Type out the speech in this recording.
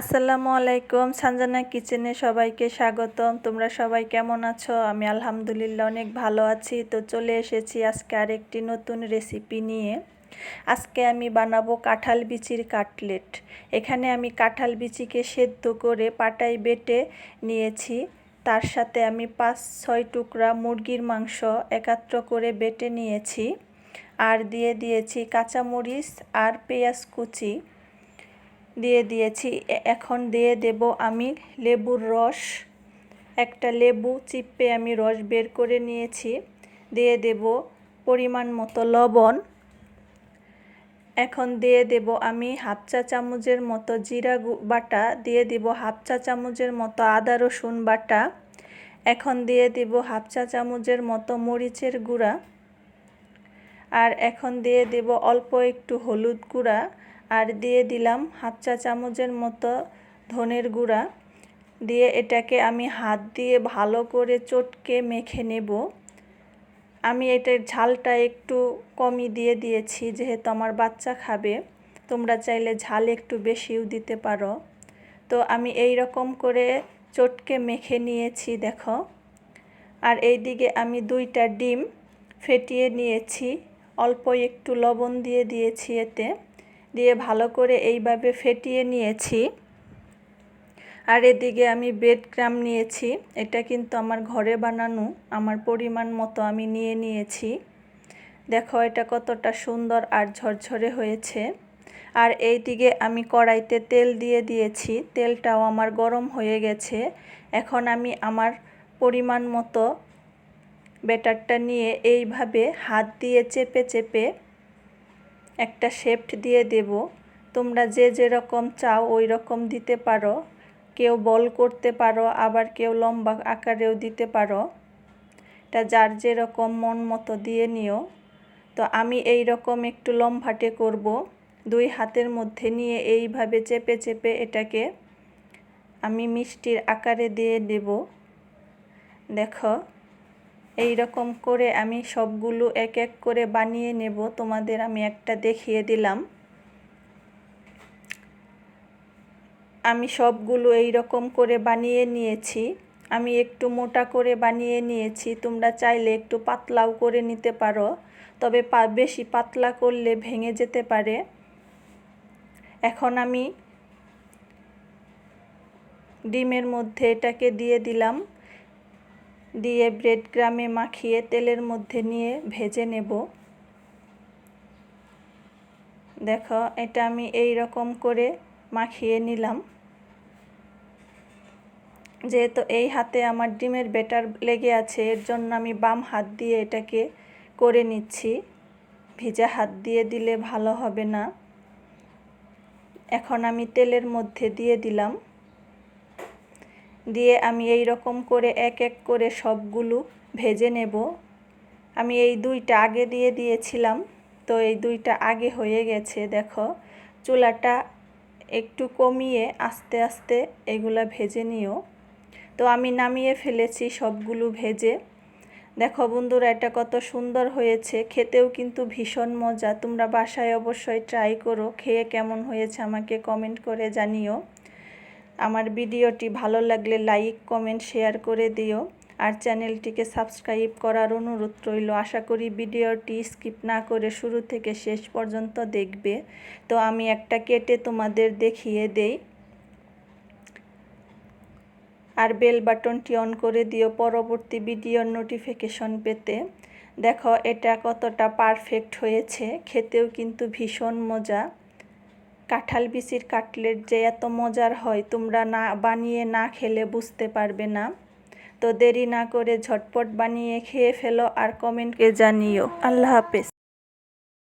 আসসালামু আলাইকুম। সানজানা কিচেনে সবাইকে স্বাগতম। তোমরা সবাই কেমন আছো? আমি আলহামদুলিল্লাহ অনেক ভালো আছি। তো চলে এসেছি আজকে আরেকটি নতুন রেসিপি নিয়ে। আজকে আমি বানাবো কাঁঠাল বিচির কাটলেট। এখানে আমি কাঁঠাল বিচিকে সেদ্ধ করে পাটায় বেটে নিয়েছি। তার সাথে আমি পাঁচ, ছয় টুকরা মুরগির মাংস একাত্র করে বেটে নিয়েছি। আর দিয়ে দিয়েছি কাঁচামরিচ আর পেঁয়াজ কুচি। দিয়ে দিয়েছি। এখন দিয়ে দেব আমি লেবুর রস। একটা লেবু চিপে আমি রস বের করে নিয়েছি। দিয়ে দেব পরিমাণ মতো লবণ। এখন দিয়ে দেব আমি হাফ চা চামচের মতো জিরা বাটা। দিয়ে দেব হাফ চা চামচের মতো আদা রসুন বাটা। এখন দিয়ে দেব হাফ চা চামচের মতো মরিচের গুঁড়া। আর এখন দিয়ে দেব অল্প একটু হলুদ গুঁড়া। আর দিয়ে দিলাম হাফ চা চামচের মতো ধনের গুঁড়া। দিয়ে এটাকে আমি হাত দিয়ে ভালো করে চটকে মেখে নেব। আমি এটার ঝালটা একটু কমই দিয়ে দিয়েছি, যেহেতু আমার বাচ্চা খাবে। তোমরা চাইলে ঝাল একটু বেশিও দিতে পারো। তো আমি এই রকম করে চটকে মেখে নিয়েছি, দেখো। আর এই দিকে আমি দুইটা ডিম ফেটিয়ে নিয়েছি। অল্প একটু লবণ দিয়ে দিয়েছি এতে। দিয়ে ভালো করে এইভাবে ফেটিয়ে নিয়েছি। আর এদিকে আমি ব্রেড ক্রাম নিয়েছি। এটা কিন্তু আমার ঘরে বানানো, আমার পরিমাণ মতো আমি নিয়ে নিয়েছি। দেখো এটা কতটা সুন্দর আর ঝরঝরে হয়েছে। আর এই দিকে আমি কড়াইতে তেল দিয়ে দিয়েছি। তেলটাও আমার গরম হয়ে গেছে। এখন আমি আমার পরিমাণ মতো ব্যাটারটা নিয়ে এইভাবে হাত দিয়ে চেপে চেপে একটা শেফট দিয়ে দেব। তোমরা যে যেরকম চাও ওই রকম দিতে পারো। কেউ বল করতে পারো, আবার কেউ লম্বা আকারেও দিতে পারো। এটা যার যেরকম মন মতো দিয়ে নিও। তো আমি এই রকম একটু লম্বাটে করব। দুই হাতের মধ্যে নিয়ে এইভাবে চেপে চেপে এটাকে আমি মিষ্টির আকারে দিয়ে দেব। দেখো। এই রকম করে আমি সবগুলো এক এক করে বানিয়ে নেব। তোমাদের আমি একটা দেখিয়ে দিলাম। আমি সবগুলো এই রকম করে বানিয়ে নিয়েছি। আমি একটু মোটা করে বানিয়ে নিয়েছি। তোমরা চাইলে একটু পাতলাও করে নিতে পারো। তবে বেশি পাতলা করলে ভেঙে যেতে পারে। এখন আমি ডিমের মধ্যে এটাকে দিয়ে দিলাম। দিয়ে ব্রেড গ্রামে মাখিয়ে তেলের মধ্যে নিয়ে ভেজে নেব। দেখো, এটা আমি এই রকম করে মাখিয়ে নিলাম। যেহেতু এই হাতে আমার ডিমের বেটার লেগে আছে, এর জন্য আমি বাম হাত দিয়ে এটাকে করে নিচ্ছি। ভিজা হাত দিয়ে দিলে ভালো হবে না। এখন আমি তেলের মধ্যে দিয়ে দিলাম। দিয়ে আমি এই রকম করে এক এক করে সবগুলো ভেজে নেব। আমি এই দুইটা আগে দিয়ে দিয়েছিলাম, তো এই দুইটা আগে হয়ে গেছে। দেখো, চুলাটা একটু কমিয়ে আস্তে আস্তে এগুলা ভেজে নিও। তো আমি নামিয়ে ফেলেছি সবগুলো ভেজে। দেখো বন্ধুরা, এটা কত সুন্দর হয়েছে। খেতেও কিন্তু ভীষণ মজা। তোমরা বাসায় অবশ্যই ট্রাই করো। খেয়ে কেমন হয়েছে আমাকে কমেন্ট করে জানিও। আমার ভিডিওটি ভালো লাগলে লাইক, কমেন্ট, শেয়ার করে দিও। আর চ্যানেলটিকে সাবস্ক্রাইব করার অনুরোধ রইল। আশা করি ভিডিওটি স্কিপ না করে শুরু থেকে শেষ পর্যন্ত দেখবে। তো আমি একটা কেটে তোমাদের দেখিয়ে দেই। আর বেল বাটনটি অন করে দিও পরবর্তী ভিডিওর নোটিফিকেশন পেতে। দেখো, এটা কতটা পারফেক্ট হয়েছে। খেতেও কিন্তু ভীষণ মজা। কাঁঠাল বিচির কাটলেট যে এত মজার হয়, তোমরা না, বানিয়ে না খেলে বুঝতে পারবে না। তো দেরি না করে ঝটপট বানিয়ে খেয়ে ফেলো আর কমেন্টকে জানিও। আল্লাহ হাফেজ।